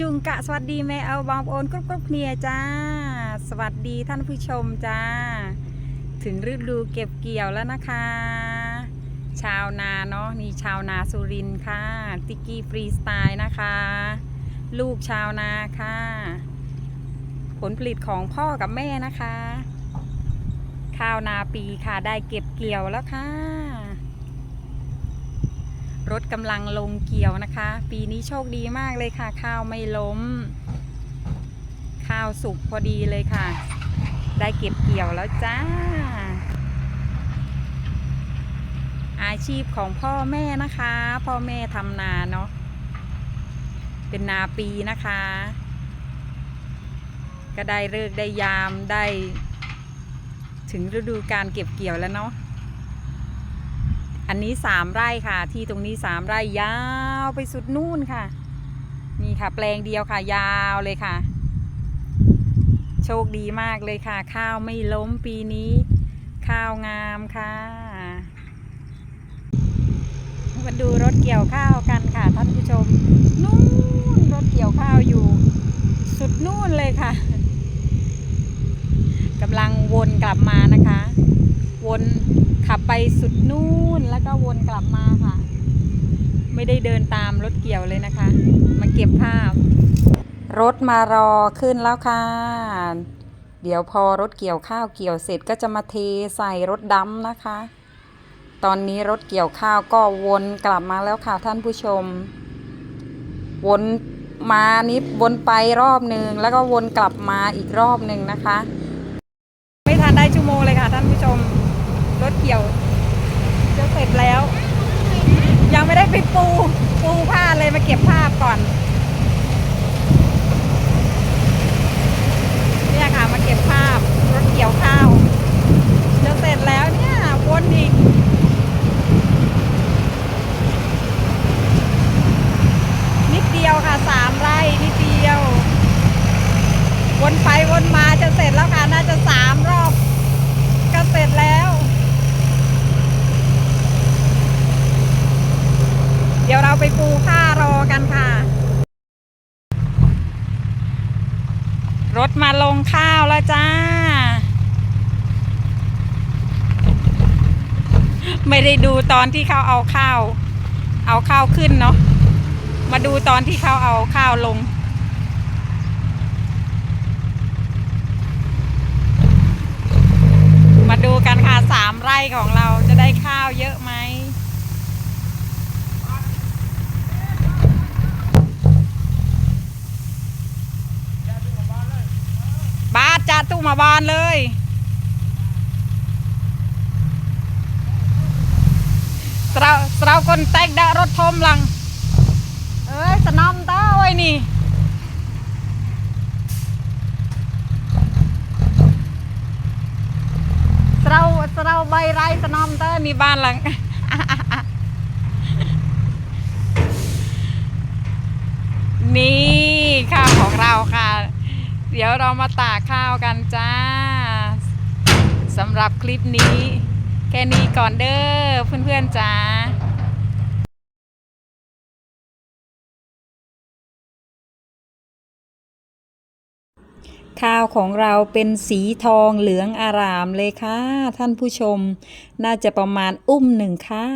จุงกะสวัสดีแม่เอาบองโอนกรุ๊ปกรุ๊ปเนี่ยจ้า สวัสดีท่านผู้ชมจ้า ถึงฤดูเก็บเกี่ยวแล้วนะคะ ชาวนาเนาะนี่ชาวนาสุรินค่ะ ติกี้ฟรีสไตล์นะคะ ลูกชาวนาค่ะ ผลผลิตของพ่อกับแม่นะคะ ข้าวนาปีค่ะได้เก็บเกี่ยวแล้วค่ะ รถกำลังลงเกี่ยวนะคะ ปีนี้โชคดีมากเลยค่ะ ข้าวไม่ล้ม ข้าวสุกพอดีเลยค่ะ ได้เก็บเกี่ยวแล้วจ้า อาชีพของพ่อแม่นะคะ พ่อแม่ทำนาเนาะเป็นนาปีนะคะ ก็ได้เลิกได้ยามได้ ถึงฤดูการเก็บเกี่ยวแล้วเนาะ อันนี้สามไร่ค่ะ ที่ตรงนี้สามไร่ยาวไปสุดนู่นค่ะ นี่ค่ะ แปลงเดียวค่ะ ยาวเลยค่ะ โชคดีมากเลยค่ะ ข้าวไม่ล้มปีนี้ ข้าวงามค่ะมาดูรถเกี่ยวข้าวกันค่ะท่านผู้ชม นู่นรถเกี่ยวข้าวอยู่ สุดนู่นเลยค่ะกำลังวนกลับมานะคะ วนขับไปสุดนู่นแล้วก็วนกลับมาค่ะ ไม่ได้เดินตามรถเกี่ยวเลยนะคะ มาเก็บภาพ รถมารอขึ้นแล้วค่ะ เดี๋ยวพอรถเกี่ยวข้าวเกี่ยวเสร็จก็จะมาเทใส่รถดำนะคะ ตอนนี้รถเกี่ยวข้าวก็วนกลับมาแล้วค่ะท่านผู้ชม วนมานิดวนไปรอบหนึ่งแล้วก็วนกลับมาอีกรอบหนึ่งนะคะ ไม่ทันได้ชั่วโมงเลยค่ะท่านผู้ชม รถเกี่ยวจะเสร็จแล้ว ยังไม่ได้ไปปูปูผ้าเลยมาเก็บภาพก่อน เนี่ยค่ะมาเก็บภาพ รถเกี่ยวข้าว จะเสร็จแล้วเนี่ยวนอีก นิดเดียวค่ะสามไร่นิดเดียว วนไปวนมาจะเสร็จแล้วค่ะ น่าจะสามรอบ ก็เสร็จแล้ว เดี๋ยวเรา ไปปูผ้ารอกันค่ะ รถมาลงข้าวแล้วจ้า ไม่ได้ดูตอนที่เขาเอาข้าว เอาข้าวขึ้นเนาะมาดูตอนที่เขาเอาข้าวลงมาดูกันค่ะสามไร่ของเราจะได้ข้าวเยอะไหม บาทจะตู้มาบานเลยสเราสเราคนแตกดารถทมลัง เอ้ยสนอมเต้าไอ้นี่สเราสเราใบไรสนอมเต้ามีบ้านหลังนี่ข้าวของเราค่ะ เดี๋ยวเรามาตากข้าวกันจ้าสำหรับคลิปนี้ แค่นี้ก่อนเด้อเพื่อนๆจ้าข้าวของเราเป็นสีทองเหลืองอารามเลยค่ะ ท่านผู้ชม น่าจะประมาณอุ้มหนึ่งค่ะ